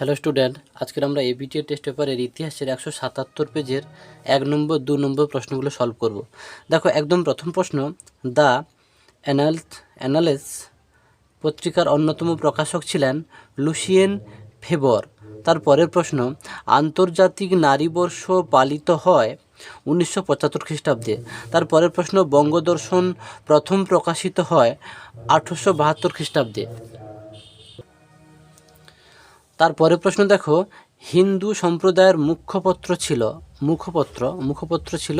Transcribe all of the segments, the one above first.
Hello student, আজকের আমরা ABTA test পেপারের ইতিহাসের একশো সাতাত্তর পেজের এক নম্বর, দু নম্বর প্রশ্নগুলো সলভ করব। দেখো, একদম প্রথম প্রশ্ন, দ্য অ্যানাল, অ্যানালেস পত্রিকার অন্যতম প্রকাশক ছিলেন লুসিয়েন ফেবর। তার পরের প্রশ্ন, আন্তর্জাতিক নারী বর্ষ পালিত হয় উনিশশো পঁচাত্তর খ্রিস্টাব্দে। তার পরের প্রশ্ন, বঙ্গদর্শন প্রথম প্রকাশিত হয় আঠারোশো বাহাত্তর খ্রিস্টাব্দে। তারপরে প্রশ্ন দেখো, হিন্দু সম্প্রদায়ের মুখ্যপত্র ছিল, মুখপত্র মুখপত্র ছিল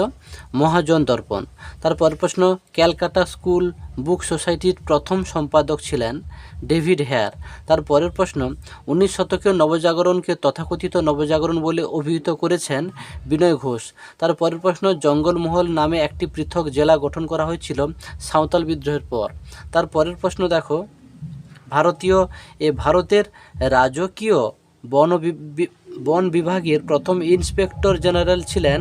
মহাজন দর্পণ। তারপর প্রশ্ন, ক্যালকাটা স্কুল বুক সোসাইটির প্রথম সম্পাদক ছিলেন ডেভিড হেয়ার। তারপরের প্রশ্ন, উনিশ শতকের নবজাগরণকে তথাকথিত নবজাগরণ বলে অভিহিত করেছেন বিনয় ঘোষ। তারপরের প্রশ্ন, জঙ্গলমহল নামে একটি পৃথক জেলা গঠন করা হয়েছিল সাঁওতাল বিদ্রোহের পর। তারপরের প্রশ্ন দেখো ভারতীয়, এ ভারতের রাজকীয় বন বন বিভাগের প্রথম ইন্সপেক্টর জেনারেল ছিলেন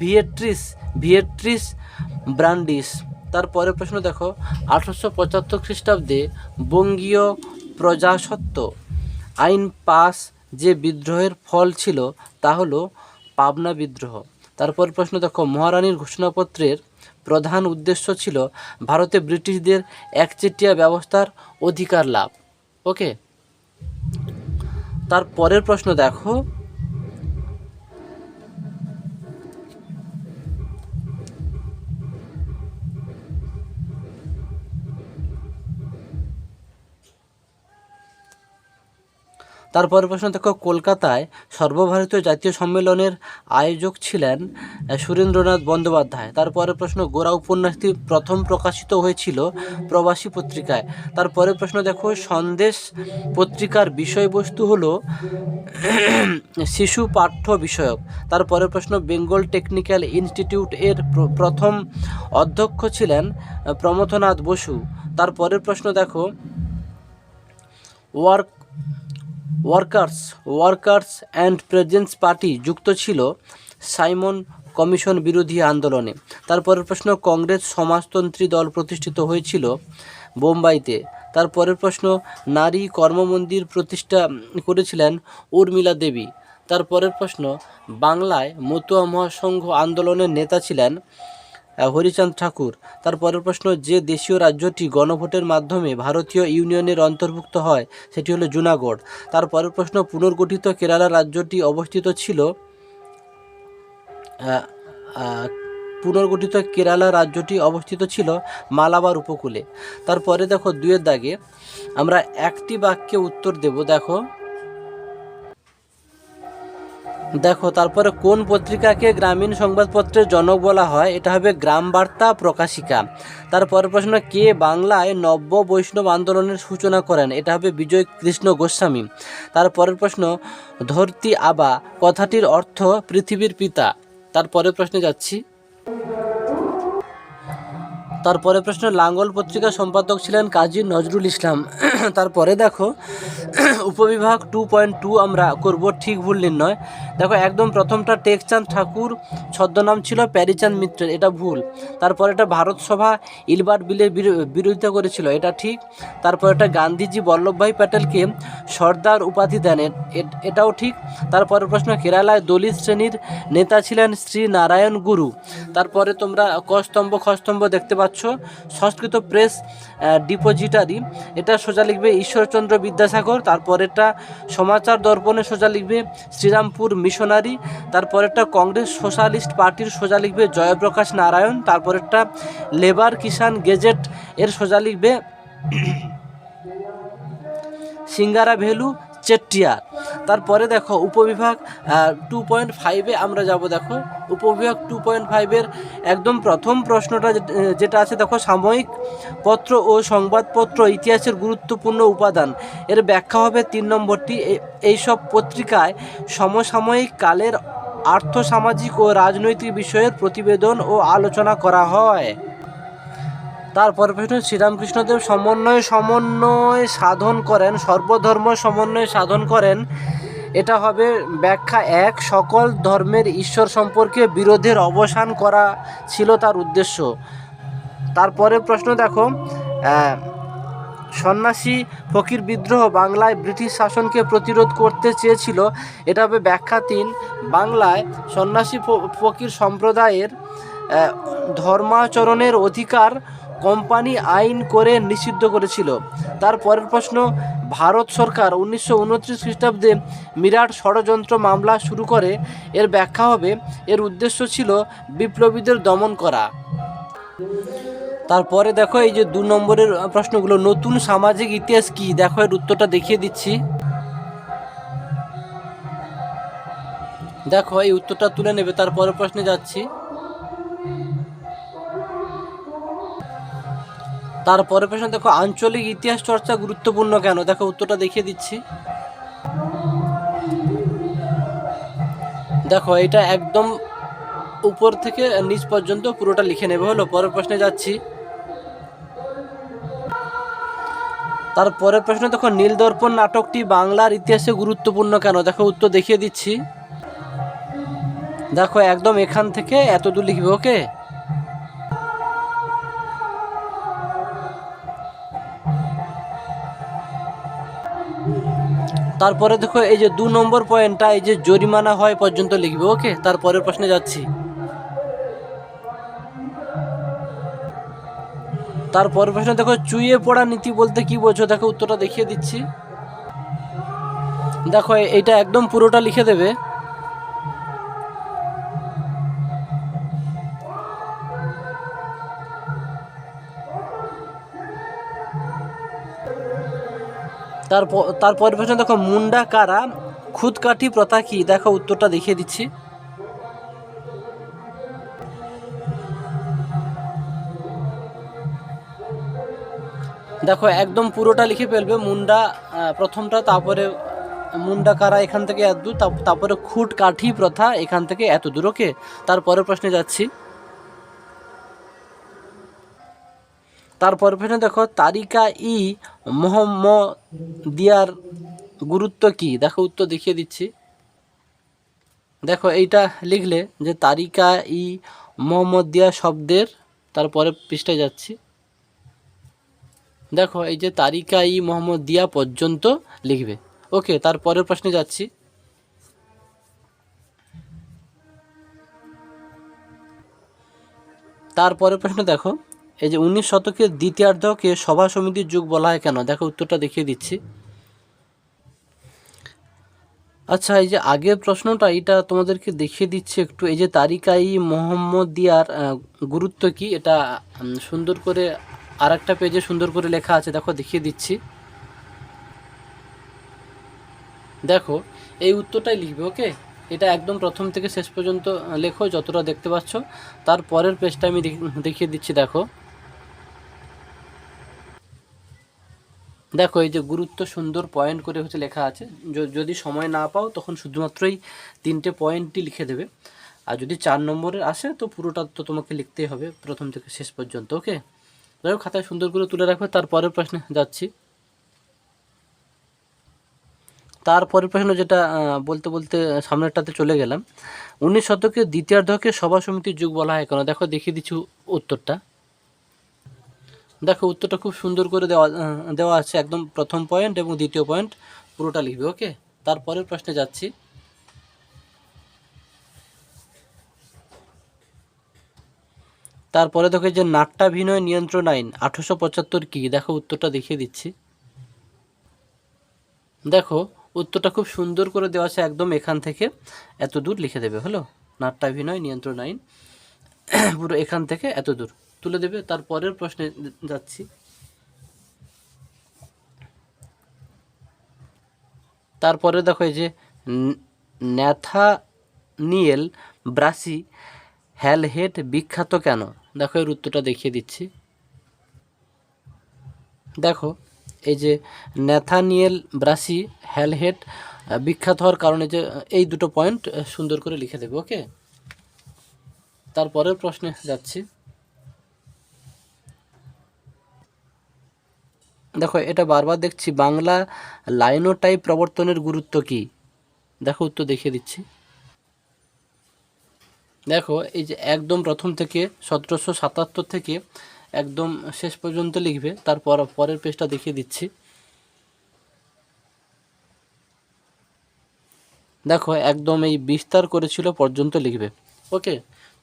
ভিয়েট্রিস ভিয়েট্রিস ব্রান্ডিস। তারপরের প্রশ্ন দেখো, আঠারোশো পঁচাত্তর খ্রিস্টাব্দে বঙ্গীয় প্রজাসত্ব আইন পাস যে বিদ্রোহের ফল ছিল, তা হলো পাবনা বিদ্রোহ। তারপর প্রশ্ন দেখো, মহারানীর ঘোষণাপত্রের প্রধান উদ্দেশ্য ছিল ভারতে ব্রিটিশদের একচেটিয়া ব্যবস্থার অধিকার লাভ। ওকে তার পরের প্রশ্ন দেখো। তারপরে প্রশ্ন দেখো, কলকাতায় সর্বভারতীয় জাতীয় সম্মেলনের আয়োজক ছিলেন সুরেন্দ্রনাথ বন্দ্যোপাধ্যায়। তারপরে প্রশ্ন গোরা উপন্যাসটি প্রথম প্রকাশিত হয়েছিল প্রবাসী পত্রিকায়। তারপরে প্রশ্ন দেখো, সন্দেশ পত্রিকার বিষয়বস্তু হলো, শিশু পাঠ্য বিষয়ক। তারপরে প্রশ্ন, বেঙ্গল টেকনিক্যাল ইনস্টিটিউট এর প্রথম অধ্যক্ষ ছিলেন প্রমথনাথ বসু। তারপরের প্রশ্ন দেখো, work workers workers and presence party যুক্ত ছিল সাইমন কমিশন বিরোধী আন্দোলনে। তারপরের প্রশ্ন, কংগ্রেস সমাজতন্ত্রী দল প্রতিষ্ঠিত হয়েছিল বোম্বাইতে। তারপরের প্রশ্ন, নারী কর্মমন্দির প্রতিষ্ঠা করেছিলেন উর্মিলা দেবী। তারপরের প্রশ্ন, বাংলায় মতুয়া মহাসংঘ আন্দোলনের নেতা ছিলেন হরিচাঁদ ঠাকুর। তারপরের প্রশ্ন, যে দেশীয় রাজ্যটি গণভোটের মাধ্যমে ভারতীয় ইউনিয়নের অন্তর্ভুক্ত হয়, সেটি হলো জুনাগড়। তারপরের প্রশ্ন, পুনর্গঠিত কেরালা রাজ্যটি অবস্থিত ছিল? পুনর্গঠিত কেরালা রাজ্যটি অবস্থিত ছিল মালাবার উপকূলে। তারপরে দেখো দুয়ের দাগে। আমরা একটি বাক্যে উত্তর দেব, দেখো। দেখো, তারপরে কোন পত্রিকাকে গ্রামীণ সংবাদপত্রের জনক বলা হয়? এটা হবে গ্রাম বার্তা প্রকাশিকা তারপরে প্রশ্ন, কে বাংলায় নব্য বৈষ্ণব আন্দোলনের সূচনা করেন? এটা হবে বিজয় কৃষ্ণ গোস্বামী। তারপরের প্রশ্ন, ধরতি আবা, কথাটির অর্থ পৃথিবীর পিতা? তারপরের প্রশ্নে যাচ্ছি। তারপরে প্রশ্ন, লাঙ্গল পত্রিকার সম্পাদক ছিলেন কাজী নজরুল ইসলাম। তারপরে দেখো, উপবিভাগ টু পয়েন্ট টু আমরা করব ঠিক ভুল নির্ণয়। দেখো, একদম প্রথমটা টেকচাঁদ ঠাকুর, ছদ্মনাম ছিল প্যারিচাঁদ মিত্রের, এটা ভুল। তারপরে এটা ভারত সভা, ইলবার্ট বিলের বিরো- বিরোধিতা করেছিল, এটা ঠিক। তারপর এটা গান্ধীজি বল্লভভাই প্যাটেলকে সর্দার উপাধি দেন এটাও ঠিক। তারপরে প্রশ্ন, কেরালায় দলিত শ্রেণির নেতা ছিলেন শ্রী নারায়ণ গুরু। তারপরে তোমরা কস্তম্ভ, খস্তম্ভ দেখতে পাচ্ছ। সংস্কৃত প্রেস ডিপোজিটারি, এটা সোজা লিখবে ঈশ্বরচন্দ্র বিদ্যাসাগর। তারপর এটা সমাচার দর্পণে সোজা লিখবে শ্রীরামপুর মিশনারি, তারপরেরটা কংগ্রেস সোশ্যালিস্ট পার্টির সোজা লিখবে জয়প্রকাশ নারায়ণ, তারপরেরটা লেবার কিষান গেজেট এর সোজা লিখবে সিঙ্গারা ভেলু চেট্টিয়ার। তারপরে দেখো উপবিভাগ টু পয়েন্ট ফাইভে আমরা যাব দেখো। উপবিভাগ টু পয়েন্ট ফাইভের একদম প্রথম প্রশ্নটা যেটা আছে দেখো, সাময়িক পত্র ও সংবাদপত্র ইতিহাসের গুরুত্বপূর্ণ উপাদান। এর ব্যাখ্যা হবে তিন নম্বরটি। এইসব পত্রিকায় সমসাময়িক কালের আর্থসামাজিক ও রাজনৈতিক বিষয়ের প্রতিবেদন ও আলোচনা করা হয়। তারপর প্রশ্ন, শ্রীরামকৃষ্ণদেব সমন্বয় সমন্বয় সাধন করেন সর্বধর্ম সমন্বয় সাধন করেন। এটা হবে ব্যাখ্যা এক, সকল ধর্মের ঈশ্বর সম্পর্কে বিরোধের অবসান করা ছিল তার উদ্দেশ্য। তারপরে প্রশ্ন দেখো সন্ন্যাসী ফকির বিদ্রোহ বাংলায় ব্রিটিশ শাসনকে প্রতিরোধ করতে চেয়েছিল। এটা হবে ব্যাখ্যা তিন, বাংলায় সন্ন্যাসী ফকির সম্প্রদায়ের ধর্মাচরণের অধিকার কোম্পানি আইন করে নিষিদ্ধ করেছিল। তার পরের প্রশ্ন, ভারত সরকার উনিশশো উনত্রিশ খ্রিস্টাব্দে মিরাট ষড়যন্ত্র মামলা শুরু করে, এর ব্যাখ্যা হবে, এর উদ্দেশ্য ছিল বিপ্লবীদের দমন করা। তারপরে দেখো, এই যে দু নম্বরের প্রশ্নগুলো, নতুন সামাজিক ইতিহাস কি? দেখো, এর উত্তরটা দেখিয়ে দিচ্ছি। দেখো, এই উত্তরটা তুলে নেবে তারপরের প্রশ্নে যাচ্ছি। তারপরে প্রশ্ন দেখো আঞ্চলিক ইতিহাস চর্চা গুরুত্বপূর্ণ কেন? দেখো উত্তরটা দেখিয়ে দিচ্ছি। দেখো, এটা একদম উপর থেকে নিচ পর্যন্ত পুরোটা লিখে নেবে। হলো, পরের প্রশ্নে যাচ্ছি। তারপরের প্রশ্ন দেখো, নীলদর্পণ নাটকটি বাংলার ইতিহাসে গুরুত্বপূর্ণ কেন? দেখো, উত্তর দেখিয়ে দিচ্ছি। দেখো, একদম এখান থেকে এতদূর লিখবে, ওকে? তারপরে দেখো, এই যে দু নম্বর পয়েন্টটা এই যে জরিমানা হয় পর্যন্ত লিখবে ওকে তারপরের প্রশ্নে যাচ্ছি। তারপরের প্রশ্ন দেখো, চুইয়ে পড়া নীতি বলতে কি বলছো দেখো, উত্তরটা দেখিয়ে দিচ্ছি। দেখো, এটা একদম পুরোটা লিখে দেবে। তারপর তারপরের প্রশ্ন দেখো, মুন্ডা কারা? খুদকাঠি প্রথা কি? দেখো, উত্তরটা দেখিয়ে দিচ্ছি। দেখো, একদম পুরোটা লিখে ফেলবে, মুন্ডা প্রথমটা, তারপরে মুন্ডা কারা এখান থেকে এত দূর তারপরে খুট কাঠি প্রথা এখান থেকে এত দূর, ওকে? তারপরের প্রশ্নে যাচ্ছি। তারপর প্রশ্নে দেখো, তারিকা ই মোহাম্মদিয়ার গুরুত্ব কি? দেখো, উত্তর দেখিয়ে দিচ্ছি। দেখো, এইটা লিখলে যে তারিকা ই মোহাম্মদিয়া শব্দের তারপরে পৃষ্ঠায় যাচ্ছি। দেখো, এই যে তারিকা ই মোহাম্মদিয়া পর্যন্ত লিখবে। ওকে, তারপরের প্রশ্নে যাচ্ছি। তারপরের প্রশ্ন দেখো এই যে উনিশ শতকের দ্বিতীয়ার্ধকে সভা সমিতির যুগ বলা হয় কেন? দেখো উত্তরটা দেখিয়ে দিচ্ছি। আচ্ছা এই যে আগের প্রশ্নটা, এটা তোমাদেরকে দেখিয়ে দিচ্ছি একটু। এই যে তারিকাই মোহাম্মদিয়ার গুরুত্ব কি? এটা সুন্দর করে আর একটা পেজে সুন্দর করে লেখা আছে। দেখো, দেখিয়ে দিচ্ছি। দেখো, এই উত্তরটাই লিখবে, ওকে? এটা একদম প্রথম থেকে শেষ পর্যন্ত লেখো, যতটা দেখতে পাচ্ছ। তার পরের পেজটা আমি দেখিয়ে দিচ্ছি, দেখো। দেখো, এই যে গুরুত্ব সুন্দর পয়েন্ট করে হচ্ছে লেখা আছে। যদি সময় না পাও, তখন শুধুমাত্রই তিনটে পয়েন্টই লিখে দেবে। আর যদি চার নম্বরের আসে, তো পুরোটা তো তোমাকে লিখতেই হবে প্রথম থেকে শেষ পর্যন্ত ওকে যাই হোক, খাতায় সুন্দর করে তুলে রাখবে। তারপরের প্রশ্নে যাচ্ছি। তারপরের প্রশ্ন যেটা বলতে বলতে সামনেরটাতে চলে গেলাম। উনিশ শতকের দ্বিতীয়ার্ধকে সভা সমিতির যুগ বলা হয় কেন? দেখো, দেখিয়ে দিচ্ছি উত্তরটা। দেখো, উত্তরটা খুব সুন্দর করে দেওয়া দেওয়া আছে। একদম প্রথম পয়েন্ট এবং দ্বিতীয় পয়েন্ট পুরোটা লিখবে ওকে তারপরের প্রশ্নে যাচ্ছি। তারপরে দেখো যে নাট্যাভিনয় নিয়ন্ত্রণ আইন, আঠারোশো পঁচাত্তর কী? দেখো, উত্তরটা দেখিয়ে দিচ্ছি। দেখো, উত্তরটা খুব সুন্দর করে দেওয়া আছে একদম এখান থেকে। এত দূর লিখে দেবে, হলো? নাট্যাভিনয় নিয়ন্ত্রণ আইন, পুরো এখান থেকে এত দূর। তুলে দেবে তার পরের প্রশ্নে যাচ্ছি। তারপরে দেখো এই যে ন্যাথানিয়েল ব্রাসি হ্যালহেড বিখ্যাত কেন? দেখো এর উত্তরটা দেখিয়ে দিচ্ছি। দেখো এই যে ন্যাথানিয়েল ব্রাসি হ্যালহেড আহ, বিখ্যাত হওয়ার কারণে যে এই দুটো পয়েন্ট সুন্দর করে লিখে দেবে ওকে তারপরের প্রশ্নে যাচ্ছি। দেখো, এটা বারবার দেখছি, বাংলা লাইনোটাইপ প্রবর্তনের গুরুত্ব কি? দেখো, উত্তর দেখিয়ে দিচ্ছি। দেখো, এই যে একদম প্রথম থেকে সতেরোশো সাতাত্তর থেকে একদম শেষ পর্যন্ত লিখবে, তারপর পরের পেজটা দেখিয়ে দিচ্ছি। দেখো, একদম এই বিস্তার করেছিল পর্যন্ত লিখবে, ওকে?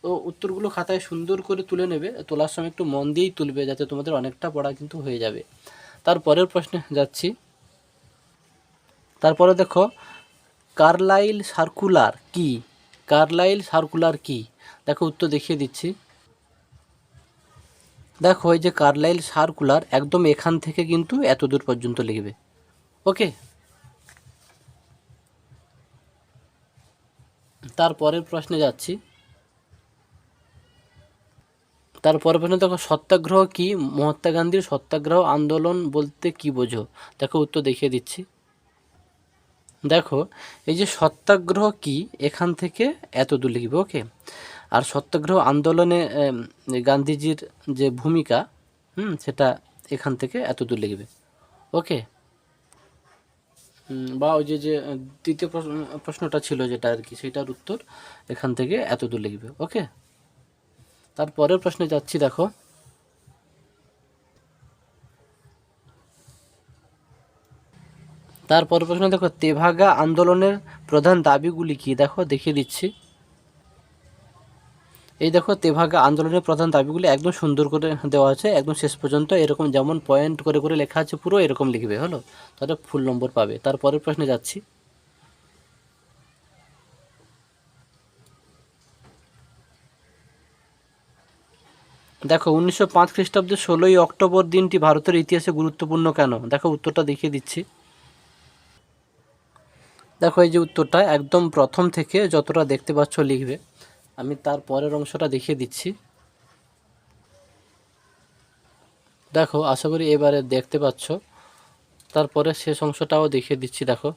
তো উত্তরগুলো খাতায় সুন্দর করে তুলে নেবে, তোলার সময় একটু মন দিয়েই তুলবে, যাতে তোমাদের অনেকটা পড়া কিন্তু হয়ে যাবে। তারপরের প্রশ্নে যাচ্ছি। তারপরে দেখো, কার্লাইল সার্কুলার কি? কার্লাইল সার্কুলার কি? দেখো উত্তর দেখিয়ে দিচ্ছি। দেখো, এই যে কার্লাইল সার্কুলার একদম এখান থেকে কিন্তু এত দূর পর্যন্ত লিখবে। ওকে? তারপরের প্রশ্নে যাচ্ছি। তারপরে প্রশ্ন, দেখো, সত্যাগ্রহ কি? মহাত্মা গান্ধীর সত্যাগ্রহ আন্দোলন বলতে কি বোঝো? দেখো, উত্তর দেখিয়ে দিচ্ছি। দেখো, এই যে সত্যাগ্রহ কি, এখান থেকে এত দূর লিখবে, ওকে? আর সত্যাগ্রহ আন্দোলনে গান্ধীজির যে ভূমিকা, হুম, সেটা এখান থেকে এত দূর লিখবে, ওকে? বা ওই যে যে, দ্বিতীয় প্রশ্ন- প্রশ্নটা ছিল যেটা আর কি, সেটার উত্তর এখান থেকে এত দূর লিখবে, ওকে? তারপরের প্রশ্নে যাচ্ছি, দেখো। তারপর প্রশ্ন দেখো, তেভাগা আন্দোলনের প্রধান দাবিগুলি কি? দেখো, দেখিয়ে দিচ্ছি। এই দেখো, তেভাগা আন্দোলনের প্রধান দাবিগুলি একদম সুন্দর করে দেওয়া আছে, একদম শেষ পর্যন্ত। এরকম যেমন পয়েন্ট করে করে লেখা আছে, পুরো এরকম লিখবে, হলো? তাহলে ফুল নম্বর পাবে। তারপরের প্রশ্নে যাচ্ছি। দেখো, উনিশশো পাঁচ খ্রিস্টাব্দে ষোলোই অক্টোবর দিনটি ভারতের ইতিহাসে গুরুত্বপূর্ণ কেন? দেখো, উত্তরটা দেখিয়ে দিচ্ছি। দেখো, এই যে উত্তরটা একদম প্রথম থেকে যতটা দেখতে পাচ্ছ লিখবে। আমি তার পরের অংশটা দেখিয়ে দিচ্ছি। দেখো, আশা করি এবারে দেখতে পাচ্ছ। তারপরে শেষ অংশটাও দেখিয়ে দিচ্ছি, দেখো।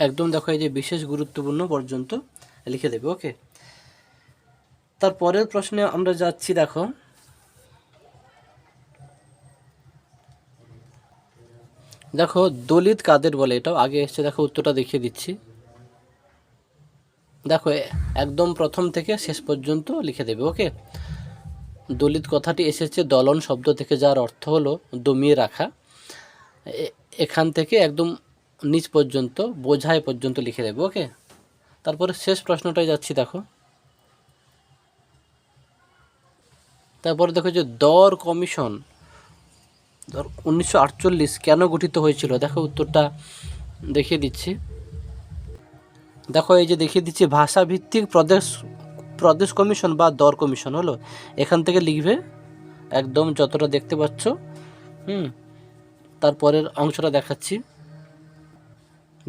একদম দেখো এই যে বিশেষ গুরুত্বপূর্ণ পর্যন্ত লিখে দেবে ওকে তারপরের প্রশ্নে আমরা যাচ্ছি, দেখো। দেখো, দলিত কাদের বলে? এটাও আগে এসছে, দেখো, উত্তরটা দেখিয়ে দিচ্ছি। দেখো একদম প্রথম থেকে শেষ পর্যন্ত লিখে দেবে ওকে দলিত কথাটি এসেছে, দলন শব্দ থেকে, যার অর্থ হলো দমিয়ে রাখা। এখান থেকে একদম নিচ পর্যন্ত, বোঝায় পর্যন্ত লিখে দেবো, ওকে? তারপরে শেষ প্রশ্নটায় যাচ্ছি, দেখো। তারপরে দেখো যে দর কমিশন ধর উনিশশো আটচল্লিশ কেন গঠিত হয়েছিল? দেখো উত্তরটা দেখিয়ে দিচ্ছি। দেখো এই যে দেখিয়ে দিচ্ছি, ভাষাভিত্তিক প্রদেশ প্রদেশ কমিশন বা দর কমিশন, হলো? এখান থেকে লিখবে, একদম যতটা দেখতে পাচ্ছ, হুম? তারপরের অংশটা দেখাচ্ছি।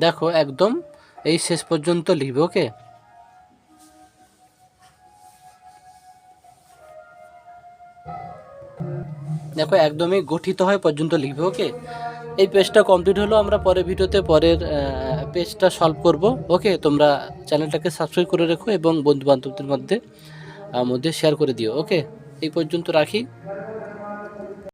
দেখো, একদম এই শেষ পর্যন্ত লিখবে, ওকে? দেখো, একদমই গঠিত হয় পর্যন্ত লিখবে, ওকে? এই পেজটা কমপ্লিট হলো, আমরা পরের ভিডিওতে পরের পেজটা সলভ করব, ওকে? তোমরা চ্যানেলটাকে সাবস্ক্রাইব করে রেখো এবং বন্ধু বান্ধবদের মধ্যে মধ্যে শেয়ার করে দিও, ওকে? এই পর্যন্ত রাখি।